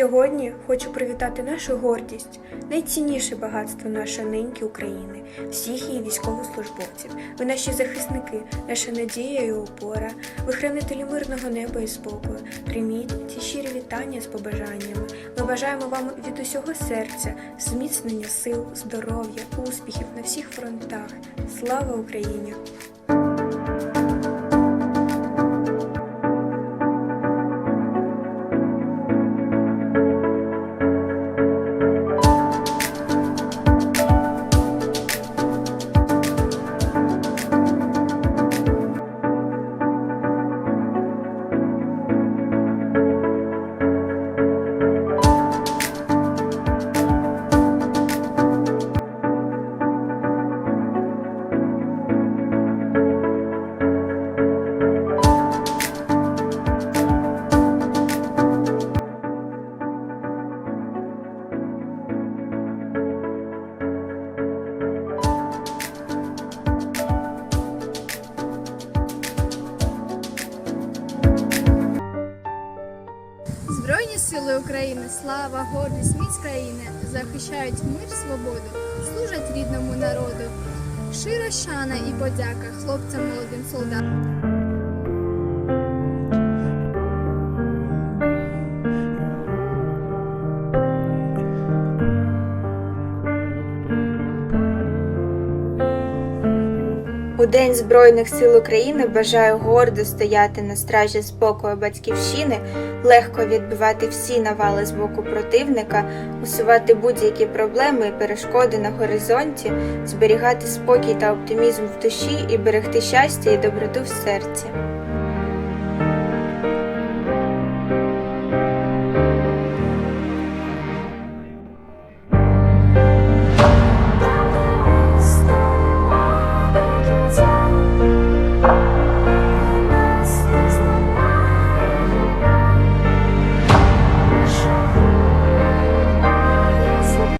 Сьогодні хочу привітати нашу гордість, найцінніше багатство нашої неньки України, всіх її військовослужбовців. Ви наші захисники, наша надія і опора, ви хранителі мирного неба і спокою. Прийміть ці щирі вітання з побажаннями. Ми бажаємо вам від усього серця зміцнення сил, здоров'я, успіхів на всіх фронтах. Слава Україні! Сили України, слава, гордість, міць країни захищають мир, свободу, служать рідному народу. Шира шана і подяка хлопцям молодим солдатам. У День Збройних сил України бажаю гордо стояти на стражі спокою батьківщини, легко відбивати всі навали з боку противника, усувати будь-які проблеми і перешкоди на горизонті, зберігати спокій та оптимізм в душі і берегти щастя і доброту в серці.